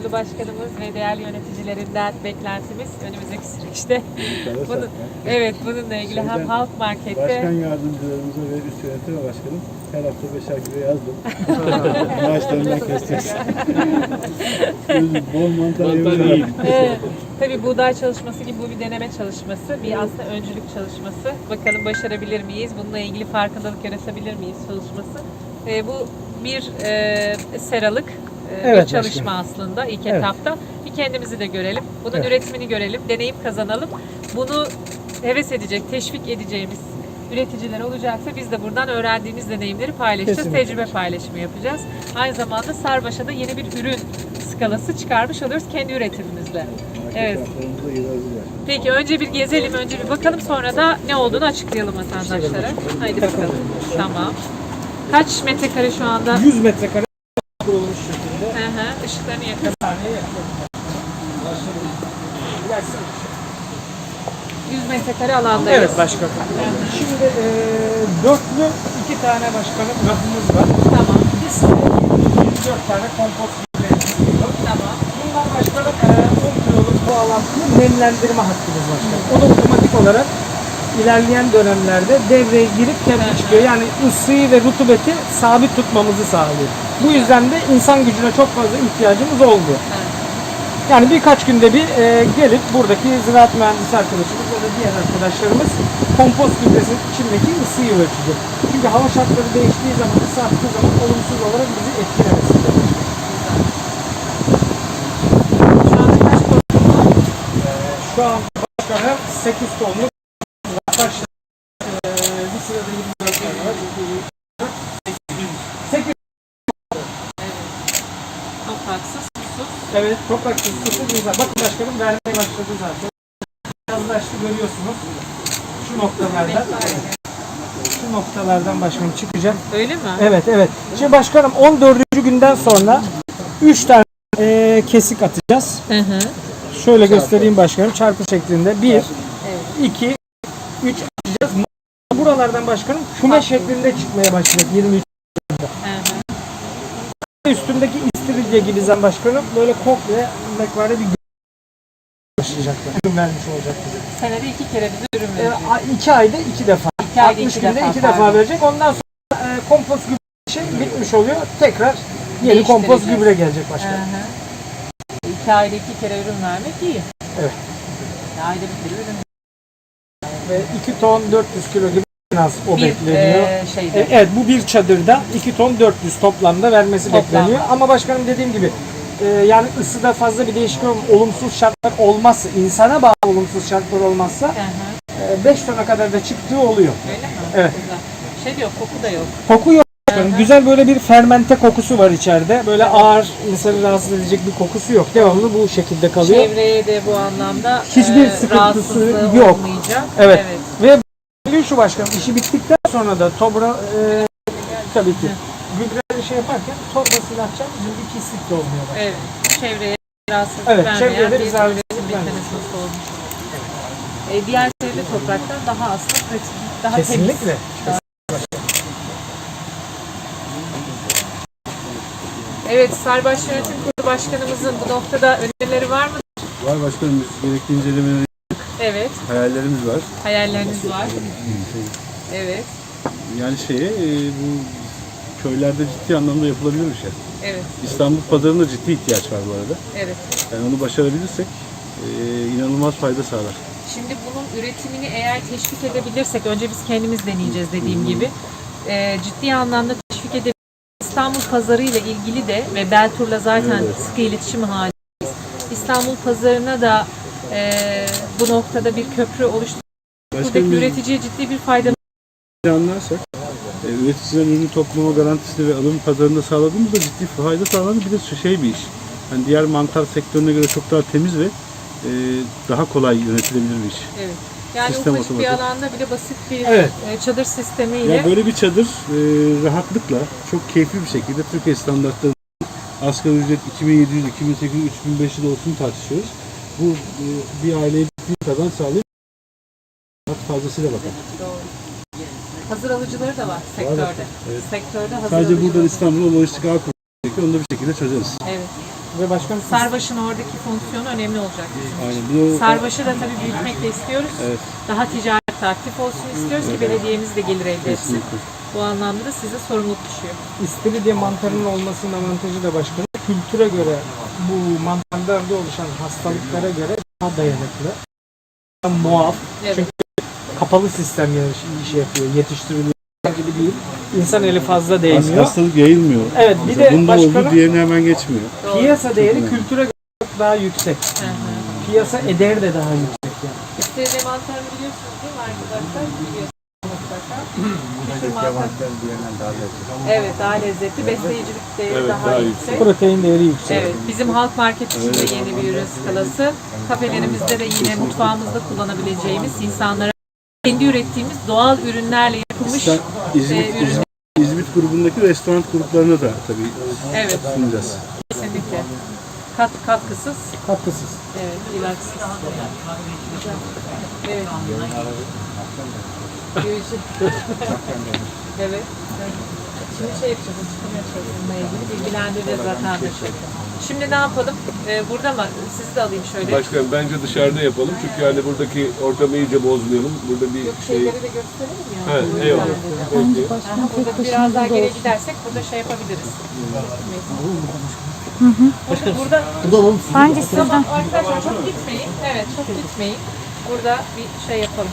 Kurulu Başkanımız ve değerli yöneticilerinden beklentimiz önümüzdeki süreçte. Bunu, evet bununla ilgili hem Şeyden, Halk Market'te Başkan yardımcılarımıza ve üst yönetim başkanım her hafta beşer kilo yazdım. Maaşlarından keseceğiz. Bol mantar yemeği. Evet. Tabii buğday çalışması gibi bu bir deneme çalışması, bir aslında öncülük çalışması. Bakalım başarabilir miyiz? Bununla ilgili farkındalık yaratabilir miyiz çalışması? Ee, bu bir e, seralık e, Evet, bir çalışma aslında ilk Evet. etapta. Bir kendimizi de görelim, bunun Evet. üretimini görelim, deneyim kazanalım. Bunu heves edecek, teşvik edeceğimiz üreticiler olacaksa biz de buradan öğrendiğimiz deneyimleri paylaşacağız, Kesinlikle. tecrübe paylaşımı yapacağız. Aynı zamanda Sarbaş'a da yeni bir ürün skalası çıkarmış oluyoruz kendi üretimimizle. Evet. Peki önce bir gezelim, önce bir bakalım sonra da ne olduğunu açıklayalım vatandaşlara. Haydi bakalım. Tamam. Kaç metrekare şu anda? 100 metrekare kurulmuş ışıklarını yakın. 100 metrekare alandayız. Evet başkanım. Şimdi e, dörtlü iki tane başkanım rafımız var. Tamam, Biz 24 tane kompost tamam. Bunlar başkanım e, 10 kiloluk bu alantılı nemlendirme hattımız başkanım. O da otomatik olarak ilerleyen dönemlerde devreye girip kendi çıkıyor. Yani ısıyı ve rutubeti sabit tutmamızı sağlıyor. Bu yüzden de insan gücüne çok fazla ihtiyacımız olmuyor. Yani birkaç günde bir e, gelip buradaki ziraat mühendisi arkadaşımız ya da diğer arkadaşlarımız kompost gübresinin içindeki ısıyı ölçecek. Çünkü hava şartları değiştiği zaman, ısı arttığı zaman olumsuz olarak bizi etkilemesi. Var? Şu an başkanım 8 tonluk başladı. E, bir sırada 24 tane var. 8 Topraksız, susuz. Evet, toprak susuz güzel. Bakın başkanım vermeye başladı zaten. Yazlaştı görüyorsunuz. Şu noktalardan. Şu noktalardan başkanım çıkacak. Öyle mi? Evet evet. Şimdi başkanım 14. günden sonra 3 tane eee, kesik atacağız. Hı hı. Şöyle göstereyim başkanım çarpı şeklinde. 1, 2, 3 atacağız. Buralardan başkanım küme şeklinde çıkmaya başlayacak 23 Hı hı. üstündeki istiridye gibi zan başkanım böyle komple mekvare bir başlayacaklar. Ürün vermiş olacak bize. Senede iki kere bize ürün E, verecek. a- iki ayda iki defa. İki ayda 60 iki günde defa, iki pardon. defa verecek. Ondan sonra e, kompost gübre şey bitmiş oluyor. Tekrar yeni kompost gübre gelecek Hı başkanım. hı. İki ayda iki kere ürün vermek iyi. Evet. Ya Ayda bir kere ürün 2 ton 400 kilo gibi en az o bir bekleniyor. e, şeyde. E, Evet bu bir çadırda 2 ton 400 toplamda vermesi Toplam. bekleniyor. Ama başkanım dediğim gibi e, yani ısıda fazla bir değişiklik olm- olumsuz şartlar olmazsa, insana bağlı olumsuz şartlar olmazsa Hı hı. 5 tona kadar da çıktığı oluyor. Öyle mi? Evet. Güzel. Şey diyor, koku da yok. Koku yok. Başkanım. Güzel böyle bir fermente kokusu var içeride. Böyle ağır, insanı rahatsız edecek bir kokusu yok. Devamlı bu şekilde kalıyor. Çevreye de bu anlamda Hiçbir e, sıkıntısı rahatsızlığı yok. olmayacak. Evet. Ve bugün şu başkanım işi bittikten sonra da tobra e, tabii ki gübre şey yaparken torbasıyla atacağım bizim bir pislik de olmuyor. başkanım. Evet. Çevreye rahatsızlık Evet, vermeyen çevreye de bir üretim mekanizması olmuş. E, diğer çevre topraktan daha aslında pratik, daha Kesinlikle. temiz. Evet, Sarbaş Yönetim Kurulu Başkanımızın bu noktada önerileri var mı? Var başkanım biz gerekli incelemeleri, Evet, hayallerimiz var. hayalleriniz var. Evet, Yani şeye e, bu köylerde ciddi anlamda yapılabilir bir şey. evet, İstanbul pazarında ciddi ihtiyaç var bu arada. evet. Yani onu başarabilirsek e, inanılmaz fayda sağlar. Şimdi bunun üretimini eğer teşvik edebilirsek, önce biz kendimiz deneyeceğiz dediğim gibi. e, ciddi anlamda İstanbul pazarı ile ilgili de ve Beltur'la zaten Evet. sıkı iletişim halindeyiz. İstanbul pazarına da e, bu noktada bir köprü oluşturup buradaki üreticiye ciddi bir fayda anlarsak e, üreticiden ürünü toplama garantisini ve alım pazarında sağladığımızda ciddi fayda sağlanır. Bir de şey bir iş. Yani diğer mantar sektörüne göre çok daha temiz ve e, daha kolay yönetilebilir bir iş. Evet. Yani Sistem ufacık bir otomatik. alanda bile basit bir Evet. e, çadır sistemiyle Ya böyle bir çadır e, rahatlıkla çok keyifli bir şekilde Türkiye standartları asgari ücret 2700, 2800, 3500 olsun tartışıyoruz. Bu e, bir aileye bir kazanç sağlayıp fazlasıyla bakar. Doğru. Hazır alıcıları da var sektörde. evet. Sektörde hazır Sadece alıcıları buradan var. İstanbul'a lojistik ağ Peki onu da bir şekilde çözeriz. Evet. Ve başkanım Sarbaşın oradaki fonksiyonu önemli olacak. Aynen. Bir de o- Sarbaşı da tabii büyütmek de istiyoruz. Evet. Daha ticaret aktif olsun istiyoruz ki belediyemiz de gelir elde etsin. Kesinlikle. Bu anlamda da size sorumluluk düşüyor. İstiridye mantarının olmasının avantajı da başkanım. Kültüre göre bu mantarlarda oluşan hastalıklara göre daha dayanıklı. Muaf. Evet. Çünkü kapalı sistem yani iş yapıyor. Yetiştiriliyor gibi değil. İnsan eli fazla değmiyor. Hastalık yayılmıyor. Evet bir de bunda oldu başkanım diğerine hemen geçmiyor. Doğru. piyasa değeri kültüre göre çok daha yüksek. Hı hı. Piyasa ederi de daha yüksek yani. İstiridye mantarını biliyorsunuz değil mi arkadaşlar? Biliyorsunuz mutlaka. Kültür mantarı. Evet daha lezzetli. Besleyicilik değeri Evet, daha, daha yüksek. Protein değeri yüksek. Evet, bizim halk market için de yeni bir ürün skalası. Kafelerimizde de yine mutfağımızda kullanabileceğimiz insanlara kendi ürettiğimiz doğal ürünlerle yapılmış Sen İzmit, e, ürün. İzmit, grubundaki restoran gruplarına da tabii Evet, sunacağız. kesinlikle. Kat, katkısız, Katkısız. evet, ilaçsız. Evet. Evet. Şimdi şey yapacağız, açıklama yapacağız bununla ilgili. Bilgilendireceğiz vatandaşı. Şimdi ne yapalım? Ee, burada mı? Sizi de alayım şöyle. Başkan bence dışarıda yapalım çünkü yani buradaki ortamı iyice bozmayalım. Burada bir Yok şey... şeyleri de gösterelim ya. O eyvallah. dedim. Peki. Aha, burada biraz daha geri gidersek burada şey yapabiliriz. Burada, burada Bence sizden. tamam arkadaşlar çok gitmeyin. Evet çok gitmeyin. Burada bir şey yapalım.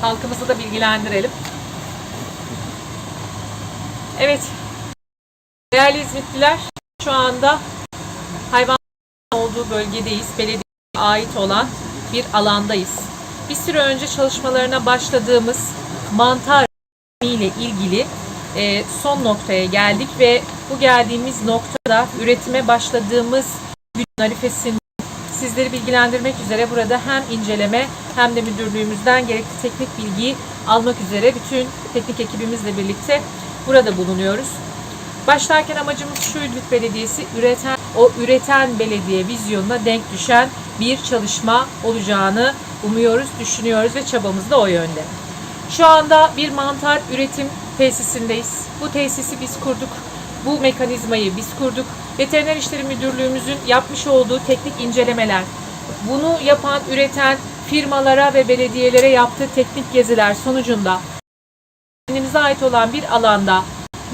Halkımızı da bilgilendirelim. Evet. Değerli İzmitliler şu anda hayvan olduğu bölgedeyiz. Belediyeye ait olan bir alandayız. Bir süre önce çalışmalarına başladığımız mantar ile ilgili e, son noktaya geldik ve bu geldiğimiz noktada üretime başladığımız gün arifesinde sizleri bilgilendirmek üzere burada hem inceleme hem de müdürlüğümüzden gerekli teknik bilgiyi almak üzere bütün teknik ekibimizle birlikte burada bulunuyoruz. Başlarken amacımız şu İdlib Belediyesi üreten, o üreten belediye vizyonuna denk düşen bir çalışma olacağını umuyoruz, düşünüyoruz ve çabamız da o yönde. Şu anda bir mantar üretim tesisindeyiz. Bu tesisi biz kurduk. Bu mekanizmayı biz kurduk. Veteriner İşleri Müdürlüğümüzün yapmış olduğu teknik incelemeler, bunu yapan, üreten firmalara ve belediyelere yaptığı teknik geziler sonucunda kendimize ait olan bir alanda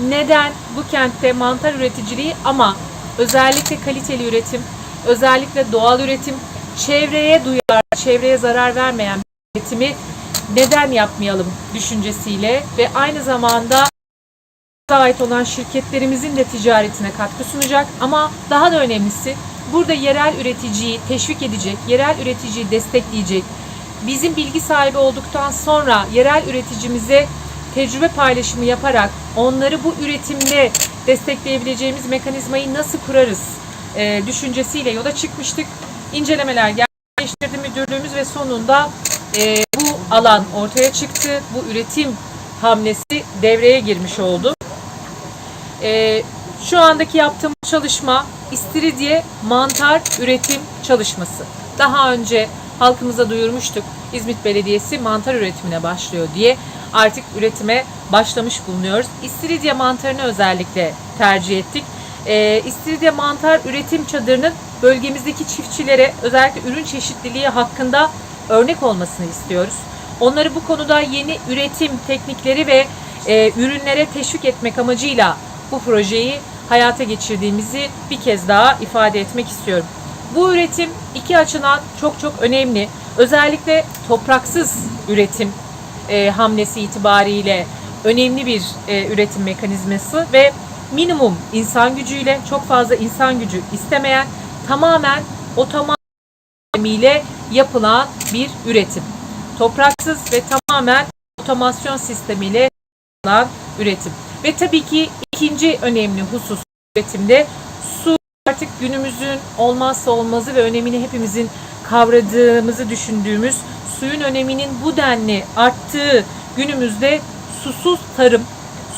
neden bu kentte mantar üreticiliği ama özellikle kaliteli üretim, özellikle doğal üretim, çevreye duyar, çevreye zarar vermeyen üretimi neden yapmayalım düşüncesiyle ve aynı zamanda ait olan şirketlerimizin de ticaretine katkı sunacak ama daha da önemlisi burada yerel üreticiyi teşvik edecek, yerel üreticiyi destekleyecek. Bizim bilgi sahibi olduktan sonra yerel üreticimize tecrübe paylaşımı yaparak onları bu üretimde destekleyebileceğimiz mekanizmayı nasıl kurarız e, düşüncesiyle yola çıkmıştık. İncelemeler gerçekleştirdi müdürlüğümüz ve sonunda e, bu alan ortaya çıktı. Bu üretim hamlesi devreye girmiş oldu. E, şu andaki yaptığımız çalışma istiridye mantar üretim çalışması. Daha önce halkımıza duyurmuştuk. İzmit Belediyesi mantar üretimine başlıyor diye artık üretime başlamış bulunuyoruz. İstiridye mantarını özellikle tercih ettik. E, İstiridye mantar üretim çadırının bölgemizdeki çiftçilere özellikle ürün çeşitliliği hakkında örnek olmasını istiyoruz. Onları bu konuda yeni üretim teknikleri ve e, ürünlere teşvik etmek amacıyla bu projeyi hayata geçirdiğimizi bir kez daha ifade etmek istiyorum. Bu üretim iki açıdan çok çok önemli. Özellikle topraksız üretim e, hamlesi itibariyle önemli bir e, üretim mekanizması ve minimum insan gücüyle çok fazla insan gücü istemeyen tamamen otomatik ile yapılan bir üretim. Topraksız ve tamamen otomasyon sistemiyle yapılan üretim. Ve tabii ki ikinci önemli husus üretimde su artık günümüzün olmazsa olmazı ve önemini hepimizin kavradığımızı düşündüğümüz suyun öneminin bu denli arttığı günümüzde susuz tarım,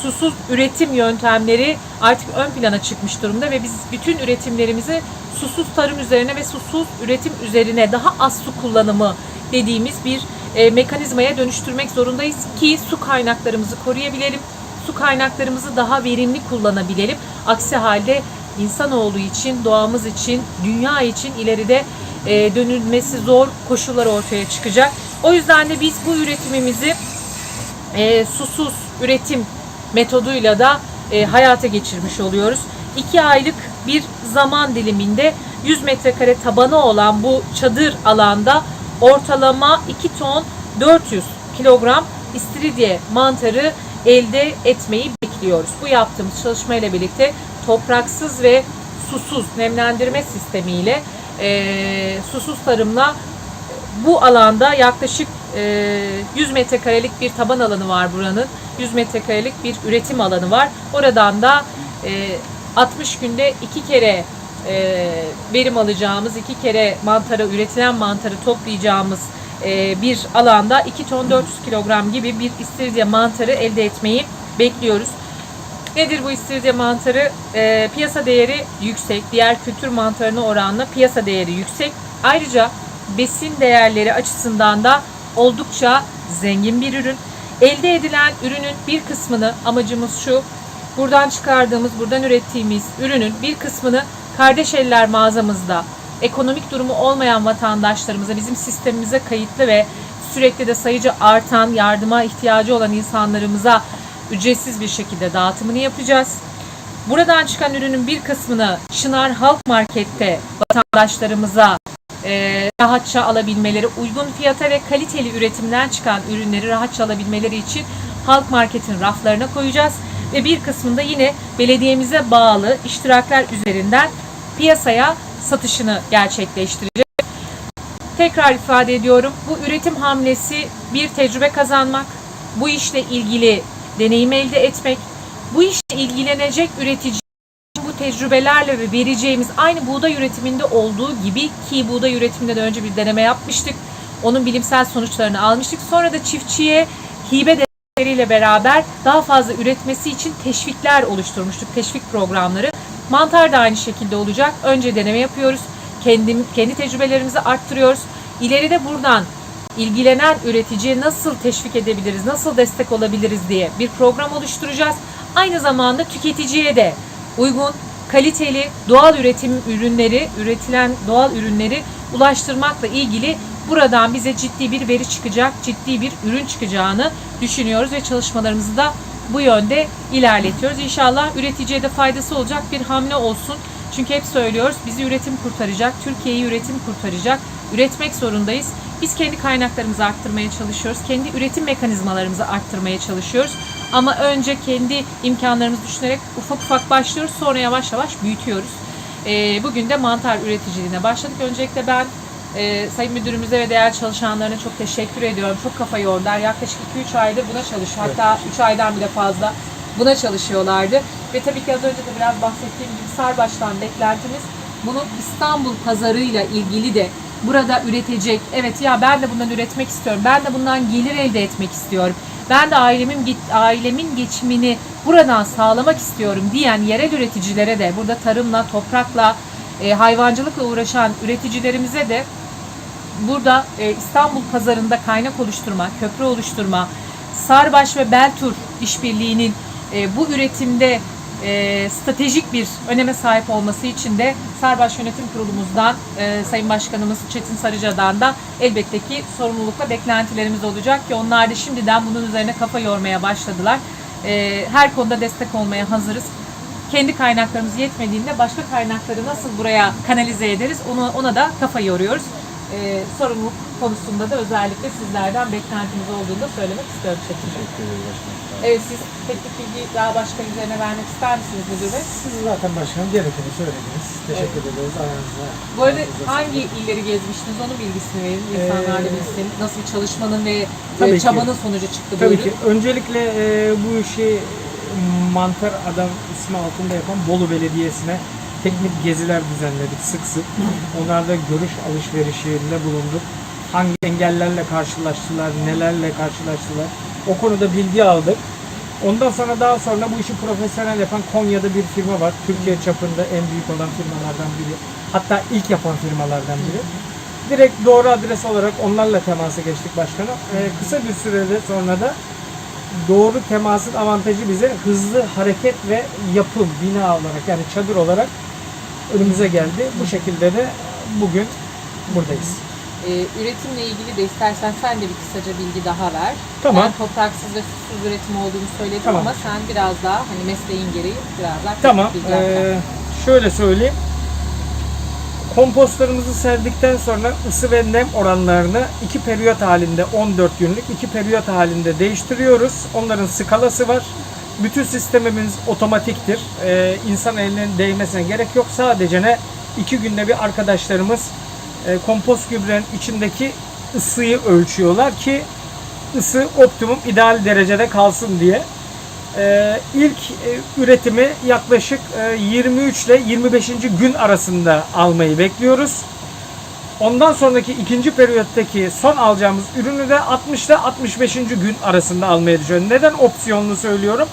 susuz üretim yöntemleri artık ön plana çıkmış durumda ve biz bütün üretimlerimizi susuz tarım üzerine ve susuz üretim üzerine daha az su kullanımı dediğimiz bir e, mekanizmaya dönüştürmek zorundayız ki su kaynaklarımızı koruyabilelim. su kaynaklarımızı daha verimli kullanabilelim. Aksi halde insanoğlu için, doğamız için, dünya için ileride e, dönülmesi zor koşullar ortaya çıkacak. O yüzden de biz bu üretimimizi e, susuz üretim metoduyla da e, hayata geçirmiş oluyoruz. 2 aylık bir zaman diliminde 100 metrekare tabanı olan bu çadır alanda ortalama 2 ton 400 kilogram istiridye mantarı elde etmeyi bekliyoruz. Bu yaptığımız çalışmayla birlikte topraksız ve susuz nemlendirme sistemiyle e, susuz tarımla bu alanda yaklaşık e, 100 metrekarelik bir taban alanı var buranın. 100 metrekarelik bir üretim alanı var. Oradan da e, 60 günde iki kere e, verim alacağımız, iki kere mantarı, üretilen mantarı toplayacağımız e, bir alanda 2 ton 400 kilogram gibi bir istiridye mantarı elde etmeyi bekliyoruz. Nedir bu istiridye mantarı? Ee, piyasa değeri yüksek. Diğer kültür mantarına oranla piyasa değeri yüksek. Ayrıca besin değerleri açısından da oldukça zengin bir ürün. Elde edilen ürünün bir kısmını amacımız şu. Buradan çıkardığımız, buradan ürettiğimiz ürünün bir kısmını kardeş eller mağazamızda ekonomik durumu olmayan vatandaşlarımıza, bizim sistemimize kayıtlı ve sürekli de sayıca artan, yardıma ihtiyacı olan insanlarımıza ücretsiz bir şekilde dağıtımını yapacağız. Buradan çıkan ürünün bir kısmını Çınar Halk Market'te vatandaşlarımıza e, rahatça alabilmeleri, uygun fiyata ve kaliteli üretimden çıkan ürünleri rahatça alabilmeleri için Halk Market'in raflarına koyacağız. Ve bir kısmında yine belediyemize bağlı iştirakler üzerinden piyasaya satışını gerçekleştireceğiz. Tekrar ifade ediyorum. Bu üretim hamlesi bir tecrübe kazanmak, bu işle ilgili deneyim elde etmek, bu işle ilgilenecek üretici bu tecrübelerle ve vereceğimiz aynı buğday üretiminde olduğu gibi ki buğday üretiminde de önce bir deneme yapmıştık. Onun bilimsel sonuçlarını almıştık. Sonra da çiftçiye hibe destekleriyle beraber daha fazla üretmesi için teşvikler oluşturmuştuk. Teşvik programları. Mantar da aynı şekilde olacak. Önce deneme yapıyoruz. Kendi, kendi tecrübelerimizi arttırıyoruz. İleride buradan ilgilenen üreticiye nasıl teşvik edebiliriz, nasıl destek olabiliriz diye bir program oluşturacağız. Aynı zamanda tüketiciye de uygun, kaliteli doğal üretim ürünleri, üretilen doğal ürünleri ulaştırmakla ilgili buradan bize ciddi bir veri çıkacak, ciddi bir ürün çıkacağını düşünüyoruz ve çalışmalarımızı da bu yönde ilerletiyoruz. İnşallah üreticiye de faydası olacak bir hamle olsun. Çünkü hep söylüyoruz bizi üretim kurtaracak, Türkiye'yi üretim kurtaracak. Üretmek zorundayız. Biz kendi kaynaklarımızı arttırmaya çalışıyoruz. Kendi üretim mekanizmalarımızı arttırmaya çalışıyoruz. Ama önce kendi imkanlarımızı düşünerek ufak ufak başlıyoruz. Sonra yavaş yavaş büyütüyoruz. Ee, bugün de mantar üreticiliğine başladık. Öncelikle ben e, Sayın Müdürümüze ve değerli çalışanlarına çok teşekkür ediyorum. Çok kafa yordular. Yaklaşık 2-3 aydır buna çalışıyor. Hatta 3 aydan bile fazla buna çalışıyorlardı. Ve tabii ki az önce de biraz bahsettiğim gibi Sarbaş'tan beklentimiz bunu İstanbul pazarıyla ilgili de burada üretecek. Evet ya ben de bundan üretmek istiyorum. Ben de bundan gelir elde etmek istiyorum. Ben de ailemin ailemin geçimini buradan sağlamak istiyorum diyen yerel üreticilere de burada tarımla, toprakla, e, hayvancılıkla uğraşan üreticilerimize de burada e, İstanbul pazarında kaynak oluşturma, köprü oluşturma, Sarbaş ve Beltur işbirliğinin e, bu üretimde e, stratejik bir öneme sahip olması için de Sarbaş Yönetim Kurulumuzdan, e, Sayın Başkanımız Çetin Sarıca'dan da elbette ki sorumlulukla beklentilerimiz olacak ki onlar da şimdiden bunun üzerine kafa yormaya başladılar. E, her konuda destek olmaya hazırız. Kendi kaynaklarımız yetmediğinde başka kaynakları nasıl buraya kanalize ederiz onu, ona da kafa yoruyoruz. E, sorumluluk konusunda da özellikle sizlerden beklentimiz olduğunu da söylemek istiyorum Çetin Bey. Evet siz teknik bilgi daha başka üzerine vermek ister misiniz müdür bey? Siz zaten başkanım gerekeni söylediniz. Teşekkür ederiz ayağınıza. Bu arada ayağınıza hangi sağlık. illeri gezmiştiniz onun bilgisini verin. İnsanlar da Ee, bilsin. Nasıl bir çalışmanın ve tabii e, ki. çabanın sonucu çıktı bu Tabii ürün. ki. Öncelikle e, bu işi Mantar Adam ismi altında yapan Bolu Belediyesi'ne teknik geziler düzenledik sık sık. Onlarda görüş alışverişinde bulunduk. Hangi engellerle karşılaştılar, nelerle karşılaştılar. O konuda bilgi aldık. Ondan sonra daha sonra bu işi profesyonel yapan Konya'da bir firma var. Türkiye çapında en büyük olan firmalardan biri. Hatta ilk yapan firmalardan biri. Direkt doğru adres olarak onlarla temasa geçtik başkanım. Ee, kısa bir sürede sonra da doğru temasın avantajı bize hızlı hareket ve yapım, bina olarak yani çadır olarak önümüze geldi. Bu şekilde de bugün buradayız. Ee, üretimle ilgili de istersen sen de bir kısaca bilgi daha ver. Tamam. Ben topraksız ve susuz üretim olduğunu söyledim Tamam. ama sen biraz daha hani mesleğin gereği biraz daha Tamam. Ee, şöyle söyleyeyim. Kompostlarımızı serdikten sonra ısı ve nem oranlarını iki periyot halinde 14 günlük iki periyot halinde değiştiriyoruz. Onların skalası var. Bütün sistemimiz otomatiktir. Ee, insan elinin değmesine gerek yok. Sadece ne iki günde bir arkadaşlarımız e, kompost gübrenin içindeki ısıyı ölçüyorlar ki ısı optimum ideal derecede kalsın diye. Ee, ilk e, üretimi yaklaşık e, 23 ile 25. gün arasında almayı bekliyoruz. Ondan sonraki ikinci periyottaki son alacağımız ürünü de 60 ile 65. gün arasında almayı düşünüyorum. Neden opsiyonlu söylüyorum?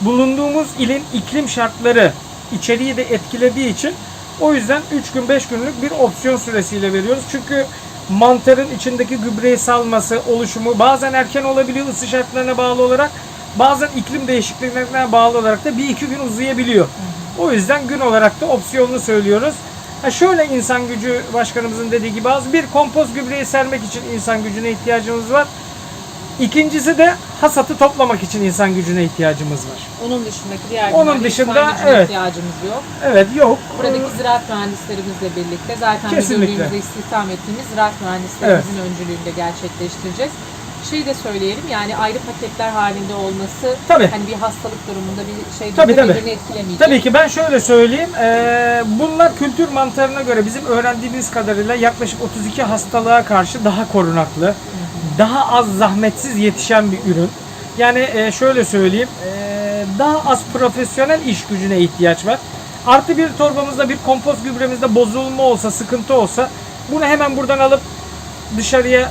Bulunduğumuz ilin iklim şartları içeriği de etkilediği için o yüzden 3 gün 5 günlük bir opsiyon süresiyle veriyoruz. Çünkü mantarın içindeki gübreyi salması, oluşumu bazen erken olabiliyor ısı şartlarına bağlı olarak. Bazen iklim değişikliklerine bağlı olarak da bir iki gün uzayabiliyor. O yüzden gün olarak da opsiyonlu söylüyoruz. Ha şöyle insan gücü başkanımızın dediği gibi az bir kompost gübreyi sermek için insan gücüne ihtiyacımız var. İkincisi de hasatı toplamak için insan gücüne ihtiyacımız var. Onun dışındaki diğer Onun günlerde dışında, insan gücüne evet. ihtiyacımız yok. Evet yok. Buradaki ziraat mühendislerimizle birlikte zaten Kesinlikle. müdürlüğümüzde istihdam ettiğimiz ziraat mühendislerimizin öncülüğünde gerçekleştireceğiz. Şey de söyleyelim yani ayrı paketler halinde olması Tabii. hani bir hastalık durumunda bir şey Tabii, tabii. birbirini etkilemeyecek. Tabii ki ben şöyle söyleyeyim. eee, bunlar kültür mantarına göre bizim öğrendiğimiz kadarıyla yaklaşık 32 hastalığa karşı daha korunaklı, daha az zahmetsiz yetişen bir ürün. Yani eee, şöyle söyleyeyim, eee, daha az profesyonel iş gücüne ihtiyaç var. Artı bir torbamızda bir kompost gübremizde bozulma olsa, sıkıntı olsa bunu hemen buradan alıp dışarıya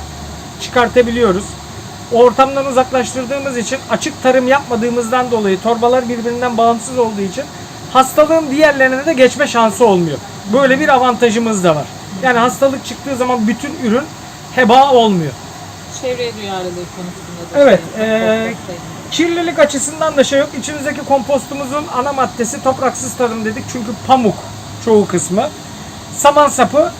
çıkartabiliyoruz. Ortamdan uzaklaştırdığımız için açık tarım yapmadığımızdan dolayı torbalar birbirinden bağımsız olduğu için hastalığın diğerlerine de geçme şansı olmuyor. Böyle bir avantajımız da var. Yani hastalık çıktığı zaman bütün ürün heba olmuyor. Çevreye duyarlılığı konusunda da Evet, şey, sayın. Kirlilik açısından da şey yok. İçimizdeki kompostumuzun ana maddesi topraksız tarım dedik. Çünkü pamuk çoğu kısmı. Saman sapı,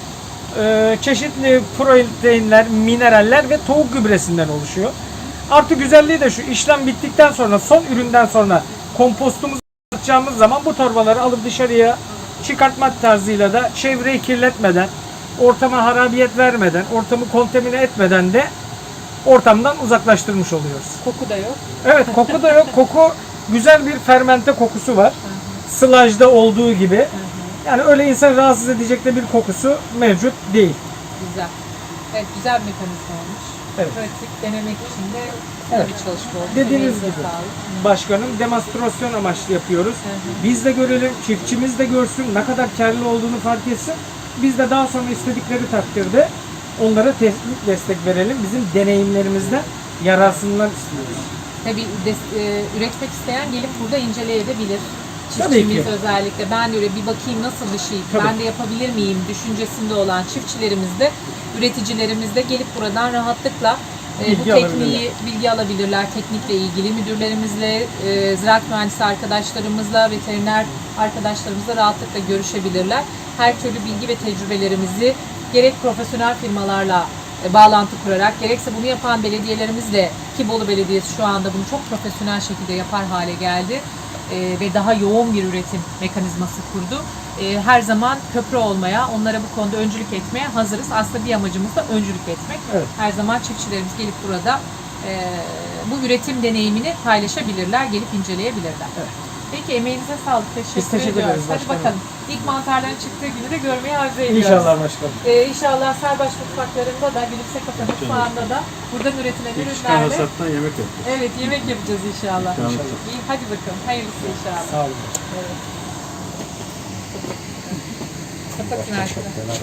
e, çeşitli proteinler, mineraller ve tavuk gübresinden oluşuyor. Artı güzelliği de şu işlem bittikten sonra son üründen sonra kompostumuzu atacağımız zaman bu torbaları alıp dışarıya çıkartmak tarzıyla da çevreyi kirletmeden, ortama harabiyet vermeden, ortamı kontamine etmeden de ortamdan uzaklaştırmış oluyoruz. Koku da yok. Evet koku da yok. Koku güzel bir fermente kokusu var. Sılajda olduğu gibi. Yani öyle insan rahatsız edecek de bir kokusu mevcut değil. Güzel. Evet güzel bir mekanizma olmuş. Evet. Pratik denemek için de Evet. bir çalışma oldu. Dediğiniz gibi. sağlık. Başkanım demonstrasyon amaçlı yapıyoruz. Biz de görelim, çiftçimiz de görsün ne kadar karlı olduğunu fark etsin. Biz de daha sonra istedikleri takdirde onlara teknik destek verelim. Bizim deneyimlerimizden yararsınlar istiyoruz. Tabii des- e, üretmek isteyen gelip burada inceleyebilir. Tabii Çiftçimiz ki. özellikle ben de öyle bir bakayım nasıl bir şey, Tabii. ben de yapabilir miyim düşüncesinde olan çiftçilerimiz de, üreticilerimiz de gelip buradan rahatlıkla e, Bilgi bu alabilirler. tekniği bilgi alabilirler. Teknikle ilgili müdürlerimizle, e, ziraat mühendisi arkadaşlarımızla, veteriner arkadaşlarımızla rahatlıkla görüşebilirler. Her türlü bilgi ve tecrübelerimizi gerek profesyonel firmalarla e, bağlantı kurarak gerekse bunu yapan belediyelerimizle ki Bolu Belediyesi şu anda bunu çok profesyonel şekilde yapar hale geldi e, ve daha yoğun bir üretim mekanizması kurdu. E, her zaman köprü olmaya, onlara bu konuda öncülük etmeye hazırız. Aslında bir amacımız da öncülük etmek. Evet. Her zaman çiftçilerimiz gelip burada e, bu üretim deneyimini paylaşabilirler, gelip inceleyebilirler. Peki emeğinize sağlık. Teşekkür, Biz teşekkür ediyoruz. ederiz Hadi başkanım. bakalım. İlk mantarların çıktığı günü de görmeyi arzu ediyoruz. İnşallah başkanım. Ee, inşallah Serbaş mutfaklarında da, Gülükse Kafe mutfağında da buradan üretilen Çıkan ürünlerle hasattan yemek yapıyoruz. evet yemek yapacağız inşallah. İnşallah. İyi, hadi bakalım. Hayırlısı inşallah. Sağ olun. Evet. Kapatın arkadaşlar.